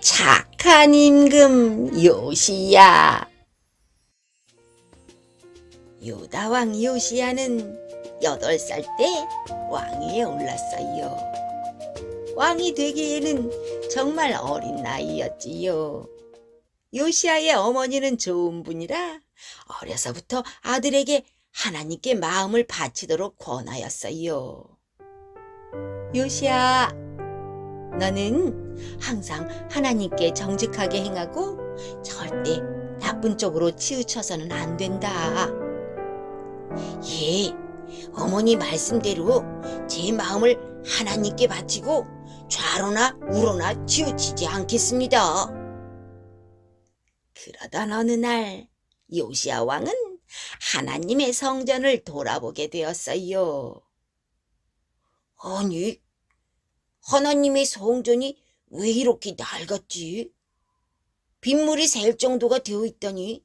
착한 임금 요시야. 유다왕 요시야는 여덟 살때 왕위에 올랐어요. 왕이 되기에는 정말 어린 나이였지요. 요시야의 어머니는 좋은 분이라 어려서부터 아들에게 하나님께 마음을 바치도록 권하였어요. 요시야, 너는 항상 하나님께 정직하게 행하고 절대 나쁜 쪽으로 치우쳐서는 안 된다. 예, 어머니 말씀대로 제 마음을 하나님께 바치고 좌로나 우로나 치우치지 않겠습니다. 그러던 어느 날 요시야 왕은 하나님의 성전을 돌아보게 되었어요. 아니, 하나님의 성전이 왜 이렇게 낡았지? 빗물이 셀 정도가 되어 있다니.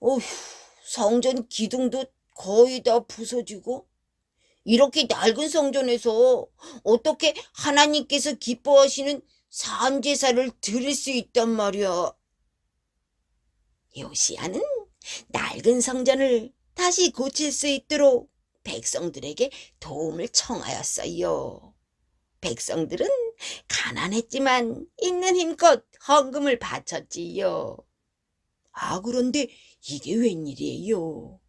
어휴, 성전 기둥도 거의 다 부서지고, 이렇게 낡은 성전에서 어떻게 하나님께서 기뻐하시는 산제사를 드릴 수 있단 말이야. 요시아는 낡은 성전을 다시 고칠 수 있도록 백성들에게 도움을 청하였어요. 백성들은 가난했지만 있는 힘껏 헌금을 바쳤지요. 아, 그런데 이게 웬일이에요?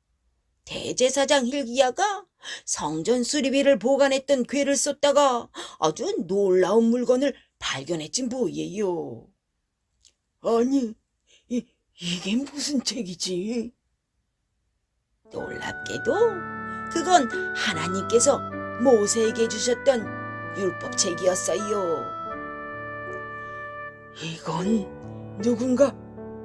대제사장 힐기야가 성전 수리비를 보관했던 괴를 쏟다가 아주 놀라운 물건을 발견했지 뭐예요. 아니, 이, 이게 무슨 책이지? 놀랍게도 그건 하나님께서 모세에게 주셨던 율법책이었어요. 이건 누군가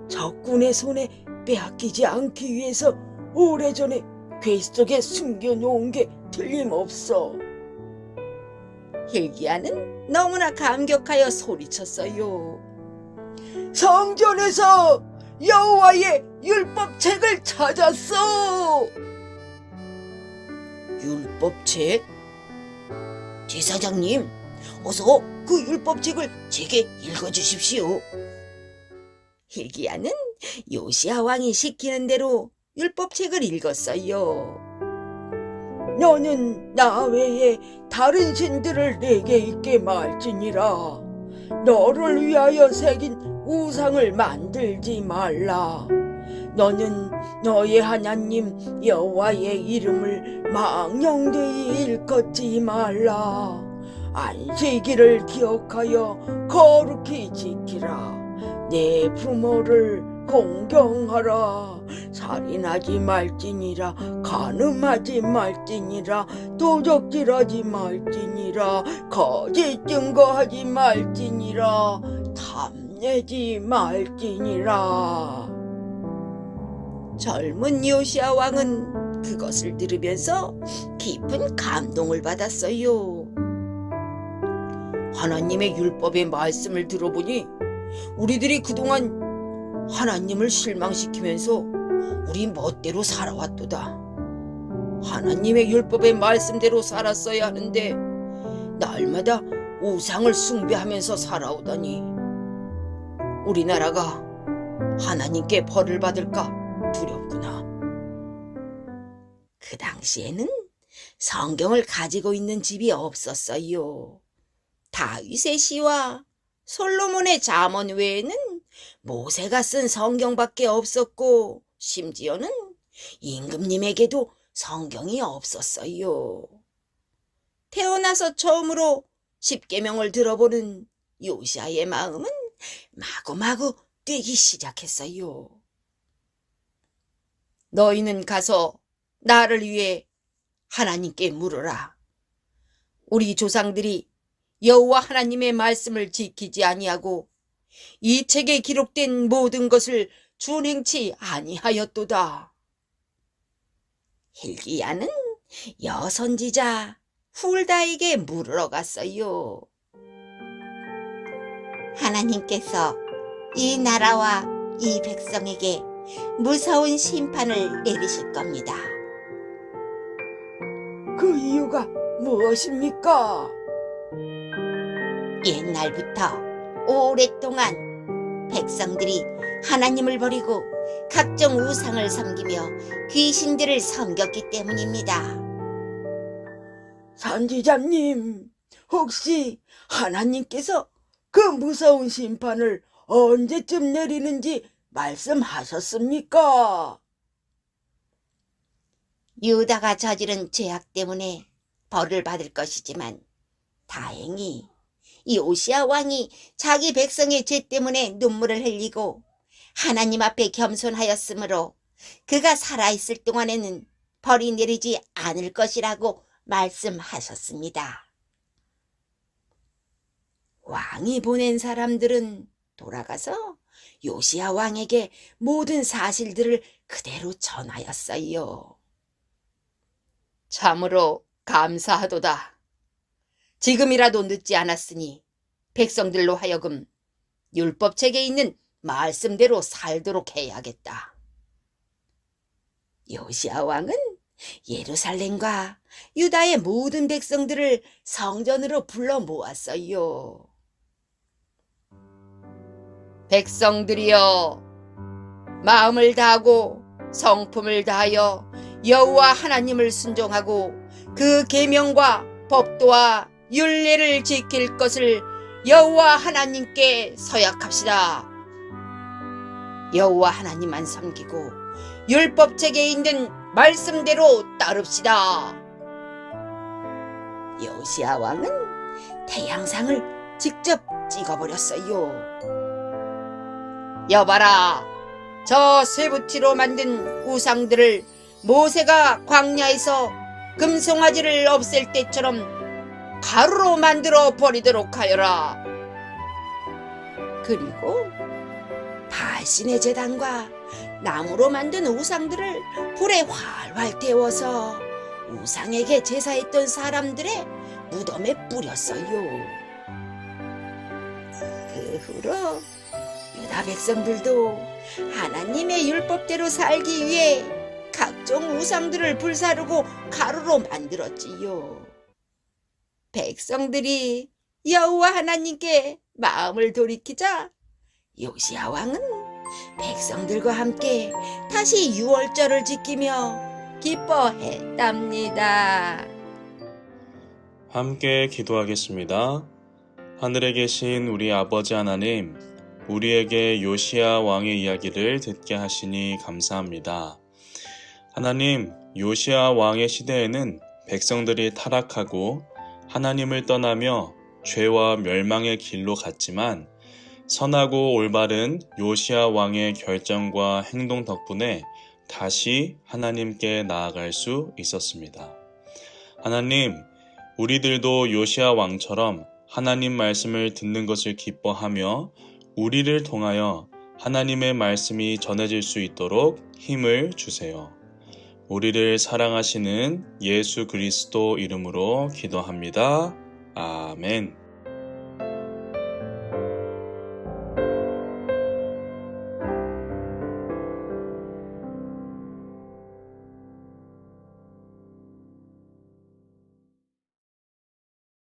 적군의 손에 빼앗기지 않기 위해서 오래전에 괴 속에 숨겨놓은 게 틀림없어. 힐기야는 너무나 감격하여 소리쳤어요. 성전에서 여호와의 율법책을 찾았어. 율법책? 제사장님, 어서 그 율법책을 제게 읽어주십시오. 힐기야는 요시아 왕이 시키는 대로 율법책을 읽었어요. 너는 나 외에 다른 신들을 내게 있게 말지니라. 너를 위하여 새긴 우상을 만들지 말라. 너는 너의 하나님 여호와의 이름을 망령되이 일컫지 말라. 안식일을 기억하여 거룩히 지키라. 내 부모를 공경하라. 살인하지 말지니라. 간음하지 말지니라. 도적질하지 말지니라. 거짓 증거하지 말지니라. 탐내지 말지니라. 젊은 요시아 왕은 그것을 들으면서 깊은 감동을 받았어요. 하나님의 율법의 말씀을 들어보니 우리들이 그동안 하나님을 실망시키면서 우리 멋대로 살아왔도다. 하나님의 율법의 말씀대로 살았어야 하는데 날마다 우상을 숭배하면서 살아오다니 우리나라가 하나님께 벌을 받을까 그 당시에는 성경을 가지고 있는 집이 없었어요. 다윗의 시와 솔로몬의 잠언 외에는 모세가 쓴 성경밖에 없었고 심지어는 임금님에게도 성경이 없었어요. 태어나서 처음으로 십계명을 들어보는 요시아의 마음은 마구마구 뛰기 시작했어요. 너희는 가서 나를 위해 하나님께 물어라. 우리 조상들이 여호와 하나님의 말씀을 지키지 아니하고 이 책에 기록된 모든 것을 준행치 아니하였도다. 힐기야는 여선지자 훌다에게 물으러 갔어요. 하나님께서 이 나라와 이 백성에게 무서운 심판을 내리실 겁니다. 그 이유가 무엇입니까? 옛날부터 오랫동안 백성들이 하나님을 버리고 각종 우상을 섬기며 귀신들을 섬겼기 때문입니다. 선지자님, 혹시 하나님께서 그 무서운 심판을 언제쯤 내리는지 말씀하셨습니까? 유다가 저지른 죄악 때문에 벌을 받을 것이지만 다행히 이 오시아 왕이 자기 백성의 죄 때문에 눈물을 흘리고 하나님 앞에 겸손하였으므로 그가 살아있을 동안에는 벌이 내리지 않을 것이라고 말씀하셨습니다. 왕이 보낸 사람들은 돌아가서 요시야 왕에게 모든 사실들을 그대로 전하였어요. 참으로 감사하도다. 지금이라도 늦지 않았으니 백성들로 하여금 율법책에 있는 말씀대로 살도록 해야겠다. 요시야 왕은 예루살렘과 유다의 모든 백성들을 성전으로 불러 모았어요. 백성들이여 마음을 다하고 성품을 다하여 여호와 하나님을 순종하고 그 계명과 법도와 율례를 지킬 것을 여호와 하나님께 서약합시다. 여호와 하나님만 섬기고 율법책에 있는 말씀대로 따릅시다. 요시야 왕은 태양상을 직접 찍어버렸어요. 여봐라, 저 쇠붙이로 만든 우상들을 모세가 광야에서 금송아지를 없앨 때처럼 가루로 만들어 버리도록 하여라. 그리고 발신의 재단과 나무로 만든 우상들을 불에 활활 태워서 우상에게 제사했던 사람들의 무덤에 뿌렸어요. 그 후로 유다 백성들도 하나님의 율법대로 살기 위해 각종 우상들을 불사르고 가루로 만들었지요. 백성들이 여호와 하나님께 마음을 돌이키자 요시야 왕은 백성들과 함께 다시 유월절을 지키며 기뻐했답니다. 함께 기도하겠습니다. 하늘에 계신 우리 아버지 하나님, 우리에게 요시야 왕의 이야기를 듣게 하시니 감사합니다. 하나님, 요시야 왕의 시대에는 백성들이 타락하고 하나님을 떠나며 죄와 멸망의 길로 갔지만 선하고 올바른 요시야 왕의 결정과 행동 덕분에 다시 하나님께 나아갈 수 있었습니다. 하나님, 우리들도 요시야 왕처럼 하나님 말씀을 듣는 것을 기뻐하며 우리를 통하여 하나님의 말씀이 전해질 수 있도록 힘을 주세요. 우리를 사랑하시는 예수 그리스도 이름으로 기도합니다. 아멘.